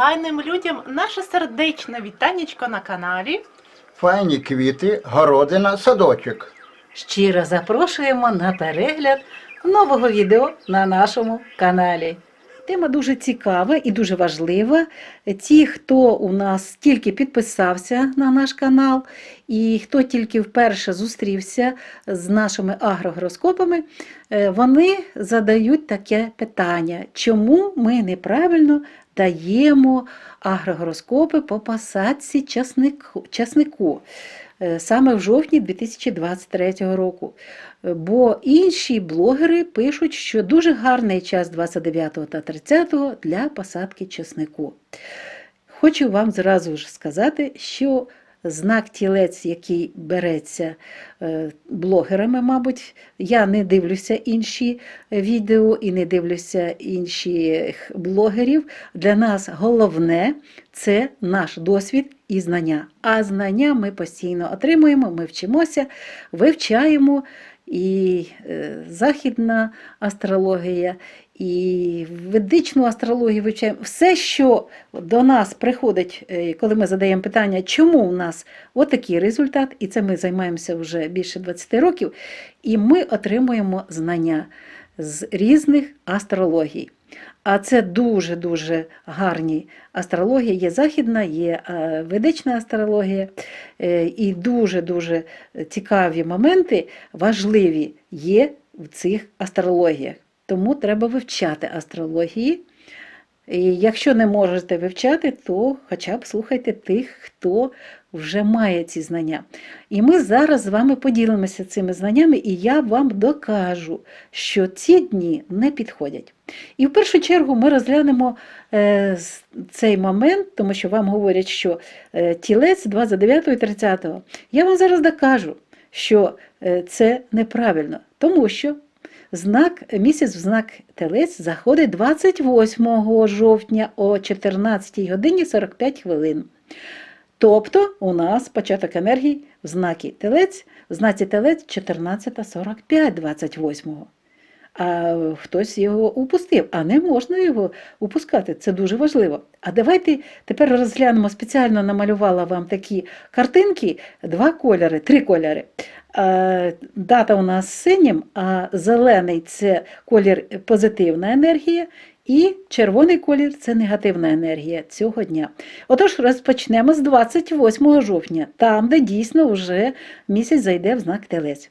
файним людям наше сердечне вітанечко на каналі. Файні квіти, городина, садочок. Щиро запрошуємо на перегляд нового відео на нашому каналі. Тема дуже цікава і дуже важлива. Ті, хто у нас тільки підписався на наш канал, і хто тільки вперше зустрівся з нашими агрогороскопами, е, вони задають таке питання: чому ми неправильно даємо агрогороскопи по посадці часнику? Е, Саме в жовтні 2023 року. Е, Бо інші блогери пишуть, що дуже гарний час 29 та 30 для посадки чеснику. Хочу вам зразу ж сказати, що знак тілець, який береться е, блогерами, мабуть, я не дивлюся інші відео і не дивлюся інших блогерів. Для нас головне це наш досвід і знання. А знання ми постійно отримуємо, ми вчимося, вивчаємо і е, західна астрологія, і ведичну астрологію вивчаємо. Все, що до нас приходить, е, коли ми задаємо питання, чому у нас отакий результат, і це ми займаємося вже більше 20 років, і ми отримуємо знання з різних астрологій. А це дуже-дуже гарні астрології. Є західна, є е, ведична астрологія, е, і дуже-дуже цікаві моменти, важливі є в цих астрологіях. Тому треба вивчати астрології. І якщо не можете вивчати, то хоча б слухайте тих, хто вже має ці знання. І ми зараз з вами поділимося цими знаннями, і я вам докажу, що ці дні не підходять. І в першу чергу ми розглянемо е, цей момент, тому що вам говорять, що е, тілець 29 і 30. Я вам зараз докажу, що е, це неправильно, тому що знак, місяць в знак телець заходить 28 жовтня о 14 годині 45 хвилин. Тобто у нас початок енергії в знакі телець, в знаці телець 14.45 28 а хтось його упустив, а не можна його упускати. Це дуже важливо. А давайте тепер розглянемо, спеціально намалювала вам такі картинки, два кольори, три кольори. Дата у нас синім, а зелений це колір позитивна енергія, і червоний колір це негативна енергія цього дня. Отож, розпочнемо з 28 жовтня, там, де дійсно вже місяць зайде в знак телець.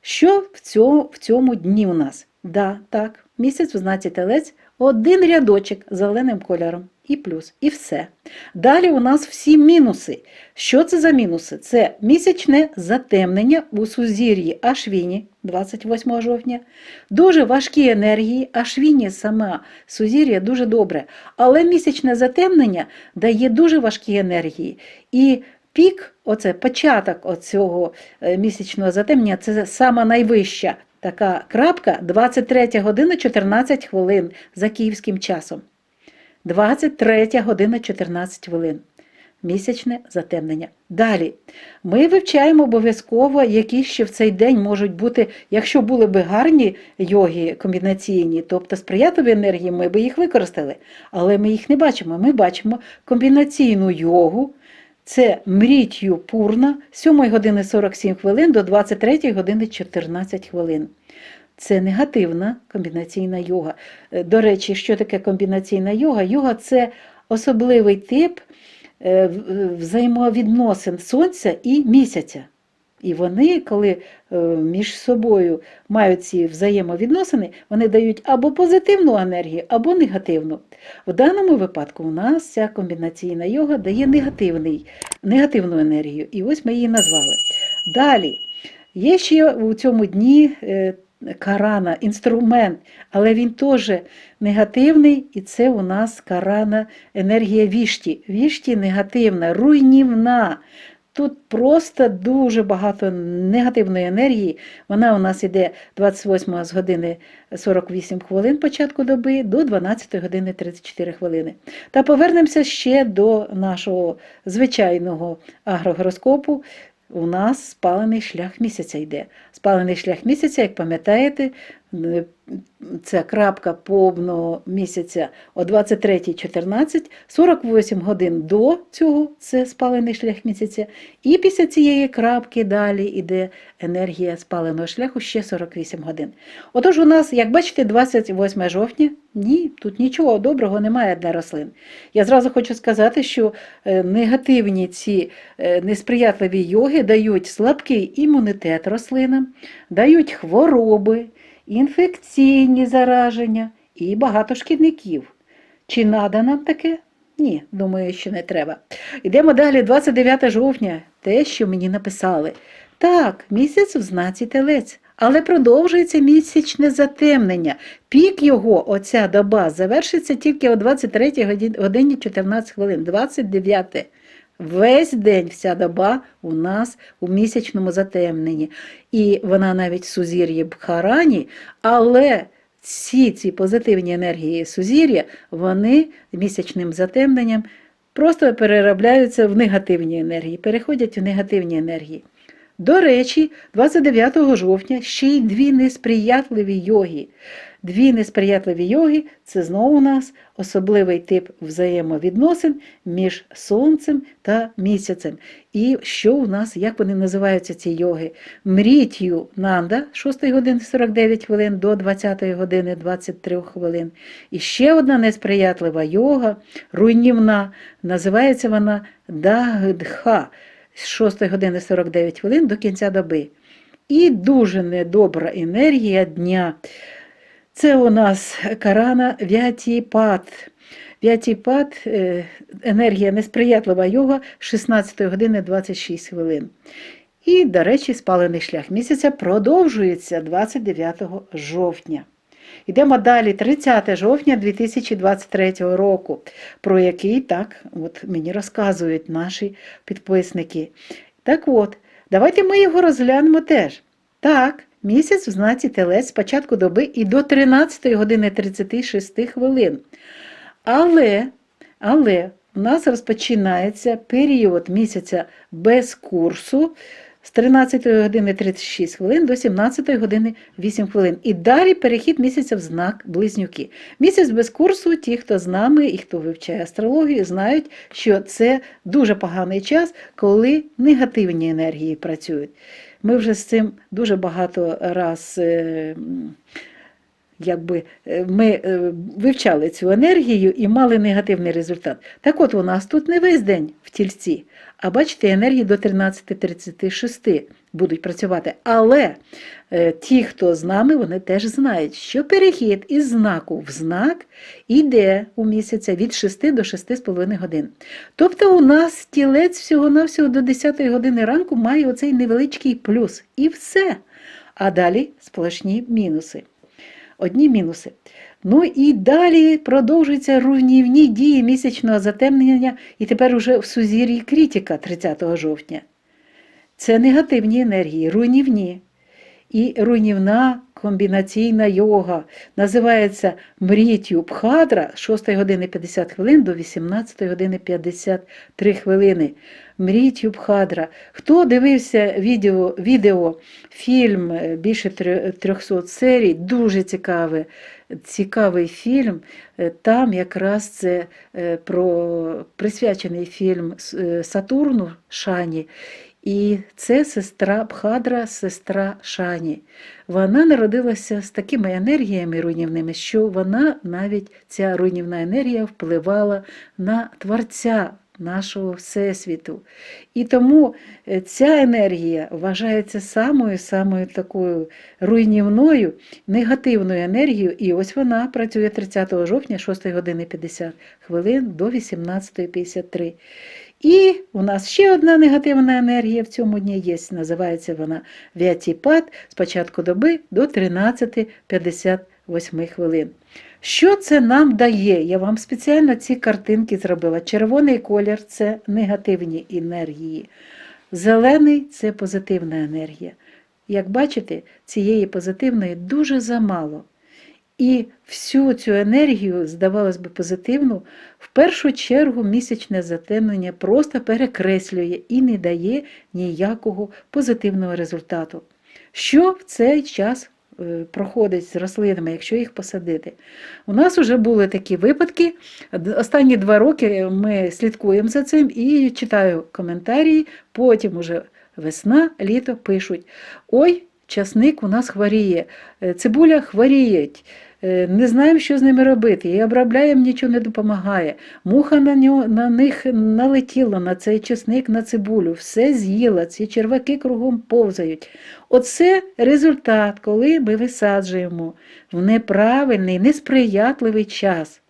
Що в цьому, в цьому дні у нас? Да, так, місяць в знаці телець, один рядочок зеленим кольором і плюс, і все. Далі у нас всі мінуси. Що це за мінуси? Це місячне затемнення у сузір'ї Ашвіні 28 жовтня, дуже важкі енергії, Ашвіні сама сузір'я дуже добре, але місячне затемнення дає дуже важкі енергії. І пік, оце початок оцього е, місячного затемнення, це сама найвища така крапка 23 година 14 хвилин за київським часом. 23 година 14 хвилин. Місячне затемнення. Далі ми вивчаємо обов'язково, які ще в цей день можуть бути, якщо були б гарні йоги комбінаційні, тобто сприятливі енергії, ми б їх використали. Але ми їх не бачимо. Ми бачимо комбінаційну йогу. Це мрітью пурна з 7 години 47 хвилин до 23 години 14 хвилин. Це негативна комбінаційна йога. Е, До речі, що таке комбінаційна йога? Йога це особливий тип е, е, взаємовідносин Сонця і місяця. І вони, коли е, між собою мають ці взаємовідносини, вони дають або позитивну енергію, або негативну. В даному випадку у нас ця комбінаційна йога дає негативний, негативну енергію. І ось ми її назвали. Далі, є ще у цьому дні е, карана, інструмент, але він теж негативний, і це у нас карана енергія вішті. Вішті негативна, руйнівна. Тут просто дуже багато негативної енергії. Вона у нас йде 28 з години 48 хвилин початку доби до 12 години 34 хвилини. Та повернемося ще до нашого звичайного агрогороскопу. У нас спалений шлях місяця йде. Спалений шлях місяця, як пам'ятаєте, це крапка повного місяця о 23.14, 48 годин до цього це спалений шлях місяця, і після цієї крапки далі йде енергія спаленого шляху ще 48 годин. Отож, у нас, як бачите, 28 жовтня, ні, тут нічого доброго немає для рослин. Я зразу хочу сказати, що е, негативні ці е, несприятливі йоги дають слабкий імунітет рослинам, дають хвороби, інфекційні зараження і багато шкідників. Чи надо нам таке? Ні, думаю, що не треба. Йдемо далі, 29 жовтня, те, що мені написали. Так, місяць в знаці телець, але продовжується місячне затемнення. Пік його, оця доба, завершиться тільки о 23 годині 14 хвилин, 29. Весь день, вся доба у нас у місячному затемненні. І вона навіть в сузір'ї Бхарані, але всі ці позитивні енергії сузір'я, вони місячним затемненням просто переробляються в негативні енергії, переходять в негативні енергії. До речі, 29 жовтня ще й дві несприятливі йоги. Дві несприятливі йоги це знову у нас особливий тип взаємовідносин між сонцем та місяцем. І що у нас, як вони називаються ці йоги? Мрітью Нанда 6 години 49 хвилин до 20 години 23 хвилин. І ще одна несприятлива йога, руйнівна, називається вона Дагдха з 6 години 49 хвилин до кінця доби. І дуже недобра енергія дня. Це у нас Карана Вятіпат. Вятіпат е, енергія несприятлива йога 16 години 26 хвилин. І, до речі, спалений шлях місяця продовжується 29 жовтня. Йдемо далі, 30 жовтня 2023 року, про який так от мені розказують наші підписники. Так от, давайте ми його розглянемо теж. Так, місяць в знаці телець з початку доби і до 13 години 36 хвилин. Але, але у нас розпочинається період місяця без курсу з 13 години 36 хвилин до 17 години 8 хвилин. І далі перехід місяця в знак близнюки. Місяць без курсу, ті, хто з нами і хто вивчає астрологію, знають, що це дуже поганий час, коли негативні енергії працюють. Ми вже з цим дуже багато раз. Якби е, ми е, вивчали цю енергію і мали негативний результат. Так от у нас тут не весь день в тільці, а бачите, енергії до 13.36 будуть працювати. Але е, ті, хто з нами, вони теж знають, що перехід із знаку в знак іде у місяця від 6 до 6,5 годин. Тобто у нас тілець всього-навсього до 10 години ранку має оцей невеличкий плюс. І все. А далі сплошні мінуси. Одні мінуси. Ну і далі продовжуються руйнівні дії місячного затемнення, і тепер уже в сузір'ї критика 30 жовтня. Це негативні енергії, руйнівні. І руйнівна комбінаційна йога називається Мрітю Бхадра з 6 години 50 хвилин до 18 години 53 хвилини. Мрітю Бхадра. Хто дивився відео, відео фільм е, більше 300 серій, дуже цікавий, цікавий фільм. Е, Там якраз це е, про присвячений фільм Сатурну Шані. І це сестра Бхадра, сестра Шані. Вона народилася з такими енергіями руйнівними, що вона навіть ця руйнівна енергія впливала на творця нашого Всесвіту. І тому е, ця енергія вважається самою самою такою руйнівною, негативною енергією. І ось вона працює 30 жовтня, 6 години 50 хвилин до 18.53. І у нас ще одна негативна енергія в цьому дні є. Називається вона Вятіпат з початку доби до 13.58 хвилин. Що це нам дає? Я вам спеціально ці картинки зробила. Червоний колір це негативні енергії. Зелений це позитивна енергія. Як бачите, цієї позитивної дуже замало. І всю цю енергію, здавалось би, позитивну, в першу чергу місячне затемнення просто перекреслює і не дає ніякого позитивного результату. Що в цей час проходить з рослинами, якщо їх посадити. У нас вже були такі випадки. Останні два роки ми слідкуємо за цим і читаю коментарі, потім уже весна, літо пишуть: ой, часник у нас хворіє, е, цибуля хворіє. Е, Не знаємо, що з ними робити, і обробляємо, нічого не допомагає. Муха на, нього, на них налетіла, на цей чесник, на цибулю, все з'їла, ці черваки кругом повзають. Оце результат, коли ми висаджуємо в неправильний, несприятливий час.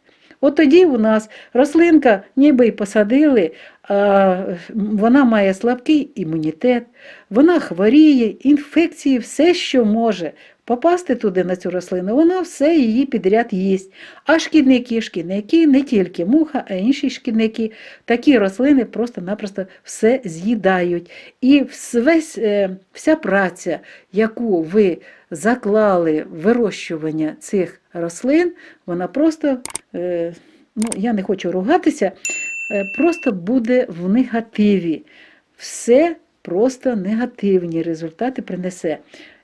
От тоді у нас рослинка ніби й посадили, а вона має слабкий імунітет, вона хворіє, інфекції, все, що може попасти туди на цю рослину, вона все її підряд їсть. А шкідники, шкідники, не тільки муха, а інші шкідники, такі рослини просто-напросто все з'їдають. І весь, е, вся праця, яку ви заклали вирощування цих рослин, вона просто, е, ну, я не хочу ругатися, е, просто буде в негативі. Все просто негативні результати принесе.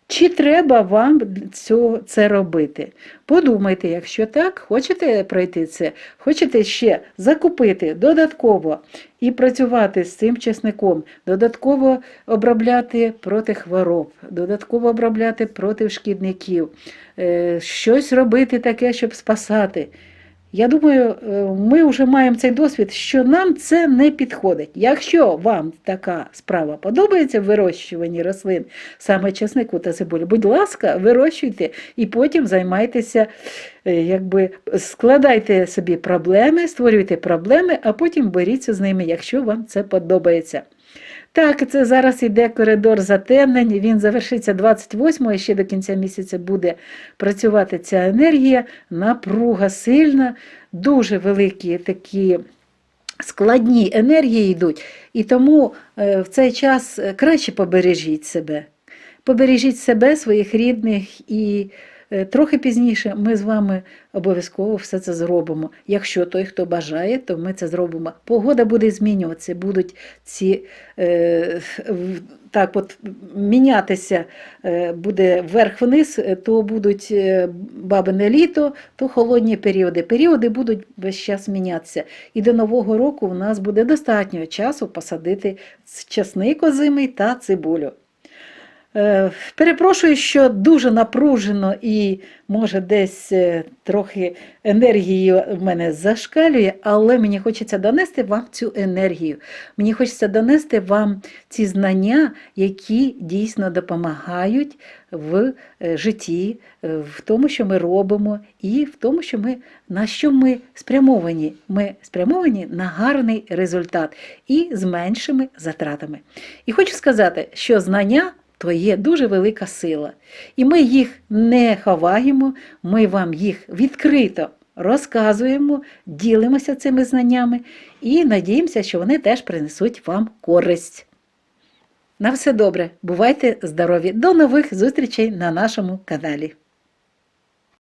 Чи треба вам цього, це робити? Подумайте, якщо так, хочете пройти це, хочете ще закупити додатково і працювати з цим чесником, додатково обробляти проти хвороб, додатково обробляти проти шкідників, е, щось робити таке, щоб спасати. Я думаю, е, ми вже маємо цей досвід, що нам це не підходить. Якщо вам така справа подобається в вирощуванні рослин, саме чеснику та цибулі, будь ласка, вирощуйте і потім займайтеся, е, якби складайте собі проблеми, створюйте проблеми, а потім боріться з ними, якщо вам це подобається. Так, це зараз йде коридор затемнень, він завершиться 28-го, і ще до кінця місяця буде працювати ця енергія, напруга сильна, дуже великі такі складні енергії йдуть. І тому е, в цей час е, краще побережіть себе. Побережіть себе, своїх рідних і трохи пізніше ми з вами обов'язково все це зробимо. Якщо той, хто бажає, то ми це зробимо. Погода буде змінюватися, будуть ці е, так от мінятися, е, буде вверх-вниз, е, то будуть е, бабине літо, то холодні періоди. Періоди будуть весь час мінятися. І до Нового року у нас буде достатньо часу посадити часник озимий та цибулю. Е, Перепрошую, що дуже напружено і може десь е, трохи енергії в мене зашкалює, але мені хочеться донести вам цю енергію. Мені хочеться донести вам ці знання, які дійсно допомагають в е, житті, в тому, що ми робимо, і в тому, що ми на що ми спрямовані. Ми спрямовані на гарний результат і з меншими затратами. І хочу сказати, що знання то є дуже велика сила. І ми їх не ховаємо, ми вам їх відкрито розказуємо, ділимося цими знаннями і надіємося, що вони теж принесуть вам користь. На все добре, бувайте здорові! До нових зустрічей на нашому каналі.